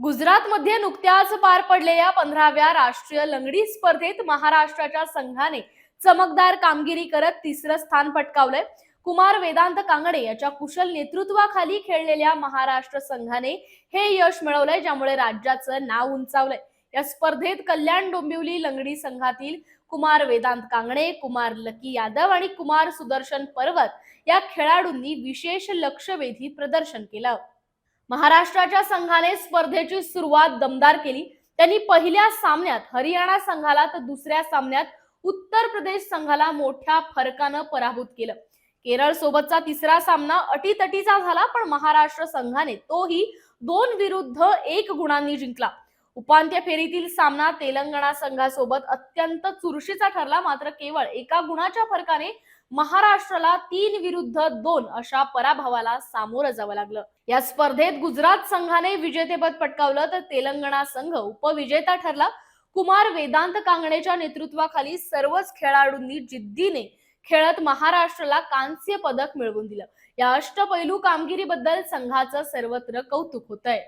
गुजरातमध्ये नुकत्याच पार पडलेल्या पंधराव्या राष्ट्रीय लंगडी स्पर्धेत महाराष्ट्राच्या संघाने चमकदार कामगिरी करत तिसरं स्थान पटकावलंय. कुमार वेदांत कांगडे याच्या कुशल नेतृत्वाखाली खेळलेल्या महाराष्ट्र संघाने हे यश मिळवलंय ज्यामुळे राज्याचं नाव उंचावलंय. या स्पर्धेत कल्याण डोंबिवली लंगडी संघातील कुमार वेदांत कांगणे कुमार लकी यादव आणि कुमार सुदर्शन पर्वत या खेळाडूंनी विशेष लक्षवेधी प्रदर्शन केलं. महाराष्ट्राच्या संघाने स्पर्धेची सुरुवात दमदार केली. त्यांनी पहिल्या सामन्यात हरियाणा संघाला तर दुसऱ्या सामन्यात उत्तर प्रदेश संघाला मोठ्या फरकानं पराभूत केलं. केरळ सोबतचा तिसरा सामना अटीतटीचा झाला पण महाराष्ट्र संघाने तोही दोन विरुद्ध एक गुणांनी जिंकला. उपांत्य फेरीतील सामना तेलंगणा संघासोबत अत्यंत चुरशीचा ठरला. मात्र केवळ एका गुणाच्या फरकाने महाराष्ट्राला तीन विरुद्ध दोन अशा पराभवाला सामोरं जावं लागलं. या स्पर्धेत गुजरात संघाने विजेतेपद पटकावलं तर तेलंगणा संघ उपविजेता ठरला. कुमार वेदांत कांगणेच्या नेतृत्वाखाली सर्वच खेळाडूंनी जिद्दीने खेळत महाराष्ट्राला कांस्य पदक मिळवून दिलं. या अष्टपैलू कामगिरीबद्दल संघाचं सर्वत्र कौतुक होत आहे